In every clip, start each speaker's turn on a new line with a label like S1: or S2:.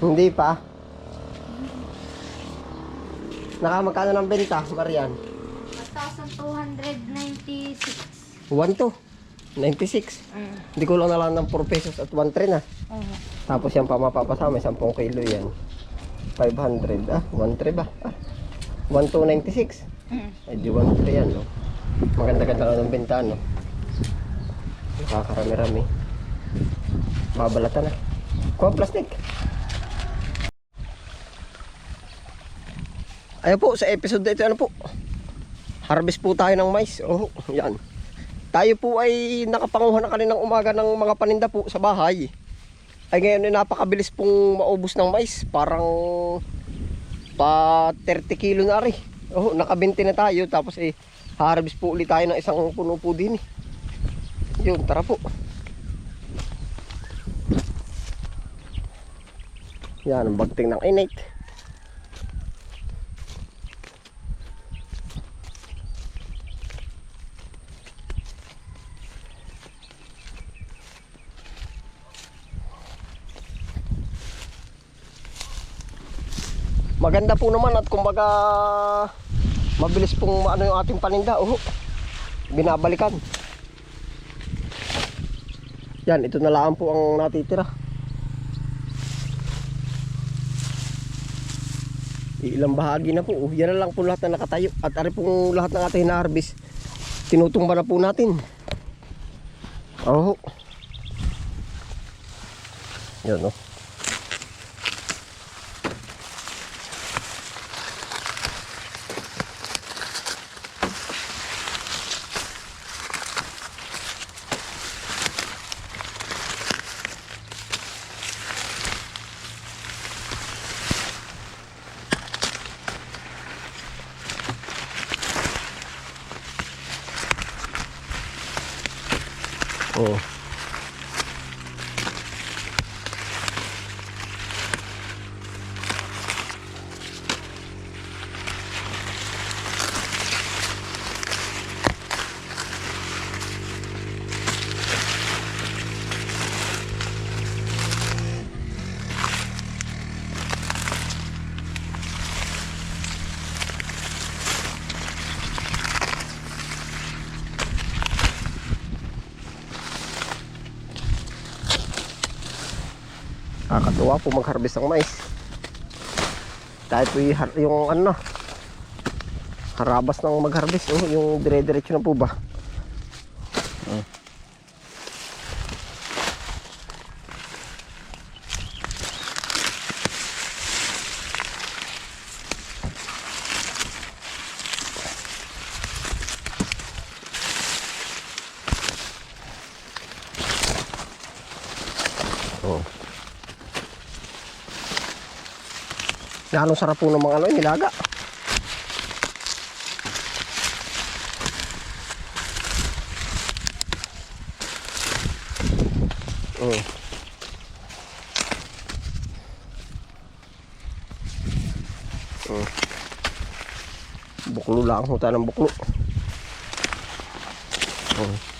S1: Hindi pa. Nakamagkano ng benta, Marian?
S2: 1,296.
S1: 1 to. 96.
S2: Mm.
S1: Hindi ko lang na lang ng 4 pesos at 1 3 na.
S2: Oo.
S1: Tapos yan pa mapapasama, 10 kilo yan. 500 ah, 1 3 ba? Ah, 1 to 96.
S2: Mm.
S1: Ay di 1 3 yan, no? Maganda-ganda lang ng benta, no? Nakakarami-rami. Babalatan na. Kuha plastic. Ayun po, sa episode na ito, ano po? Harvest po tayo ng mais. Oh, yan. Tayo po ay nakapanguha na kaninang umaga ng mga paninda po sa bahay. Ay ngayon ay napakabilis pong maubos ng mais. Parang pa 30 kilo na rin. Oh, nakabinti na tayo. Tapos eh, harvest po ulit tayo ng isang puno po din eh. Yun, tara po. Yan, ang bagting ng inate. Maganda po naman at kumbaga mabilis pong ano yung ating paninda. Oh, binabalikan. Yan, ito na lang po ang natitira. Ilang bahagi na po. Oh, yan na lang po lahat na nakatayo. At ari pong lahat ng ating na-harvest. Tinutumba na po natin. Oh. Yan oh. Oh. Nakakatuwa po mag-harvest ng mais. Dahil po yung, ano, harabas ng mag-harvest. Oh, yung dire-diretso na po ba? Oh. Oh. Gano'ng sarap po ng mga ano, nilaga. Oh. Oh. Buklo lang, huta ng buklo. Mm.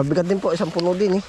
S1: Mabigat din po, isang puno din eh.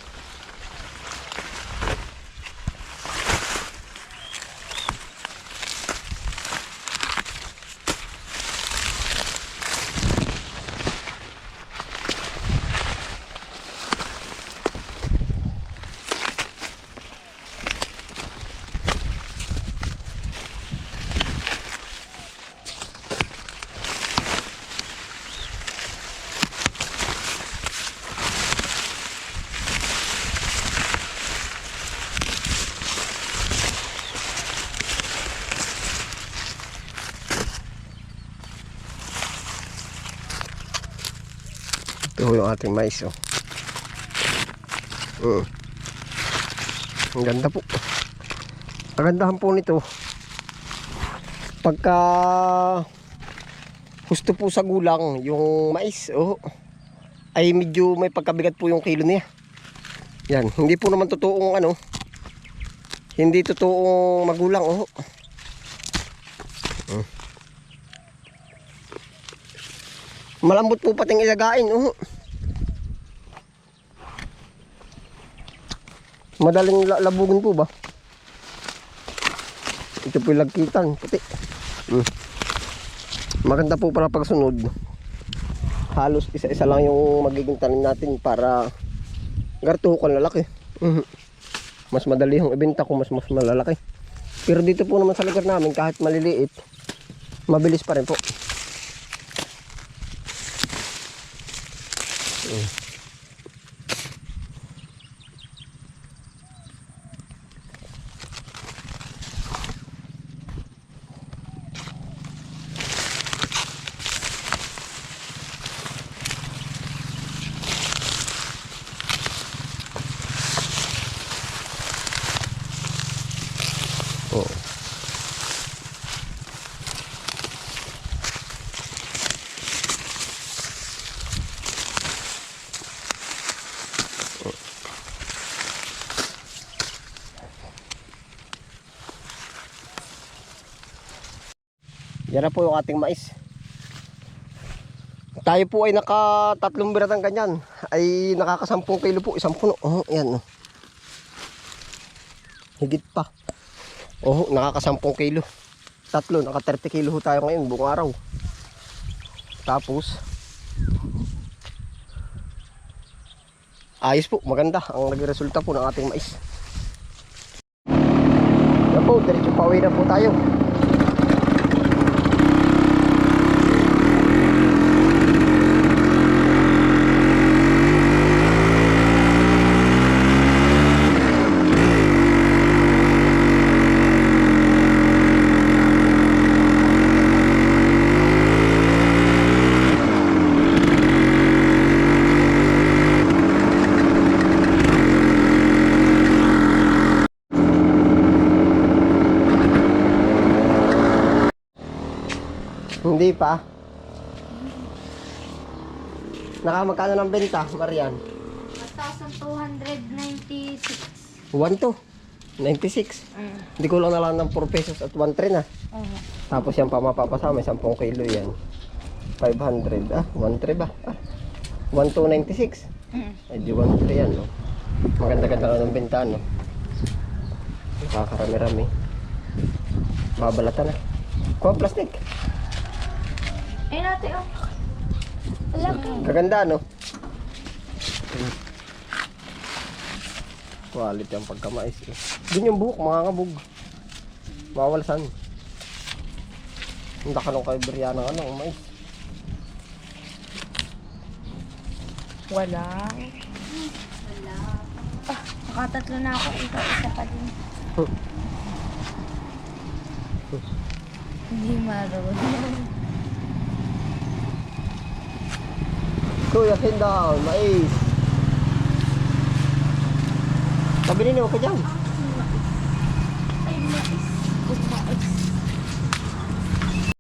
S1: Ito yung ating mais. Oh. Mm. Ang ganda po. Kagandahan po nito. Pagka gusto po sa gulang yung mais, oh, ay medyo may pagkabigat po yung kilo niya. Yan, hindi po naman totoong ano, hindi totoong magulang, oh. Mm. Malambot po pating ilagain, oh. Madaling la- labugin po ba? Ito po yung lagkitan, puti. Mm. Maganda po para pagsunod. Halos isa-isa lang yung magiging tanim natin para gartuhukan lalaki. Mhm. Mas madali yung ibenta kung mas mas malalaki. Pero dito po naman sa lugar namin kahit maliliit, mabilis pa rin po. Mm. Oo. Yan na po yung ating mais. Tayo po ay naka tatlong biratang ganyan. Ay nakakasampung kilo po, isang puno. Oh, yan. Oh. Higit pa. Oh, nakakasampung kilo. Tatlo, naka 30 kilo tayo ngayon, buong araw. Tapos, ayos po, maganda ang naging resulta po ng ating mais. Yan po, diretso pauwi na po tayo. Hindi pa. Nakamagkano ng benta, Marian?
S2: 1,296.
S1: 1 to. 96.
S2: Mm.
S1: Hindi ko lang na lang ng 4 pesos at 1 3 na.
S2: Oo.
S1: Tapos yan pa mapapasama, 10 kilo yan. 500, ah, 1 3 ba? Ah, 1 to 96.
S2: Mm.
S1: Ay, di 1 3 yan, no? Maganda-ganda lang ng benta, no? Nakakarami-rami. Babalatan na. Kuha plastic.
S2: Eh, nati, oh. Laki.
S1: Kaganda, no? Quality ang pagkamais. Eh. Doon yung buhok, mga ngabog. Mawalasan. Hindi ka nung kay Brianna ng ano, mais.
S2: Wala. Wala. Ah, nakatatlo na ako. Ikaw, isa pa din.
S1: Huh.
S2: Hindi marunong.
S1: Kuya, pin down, mais. Sabi ninyo, huwag ka dyan. Ay, mais. Ay, mais.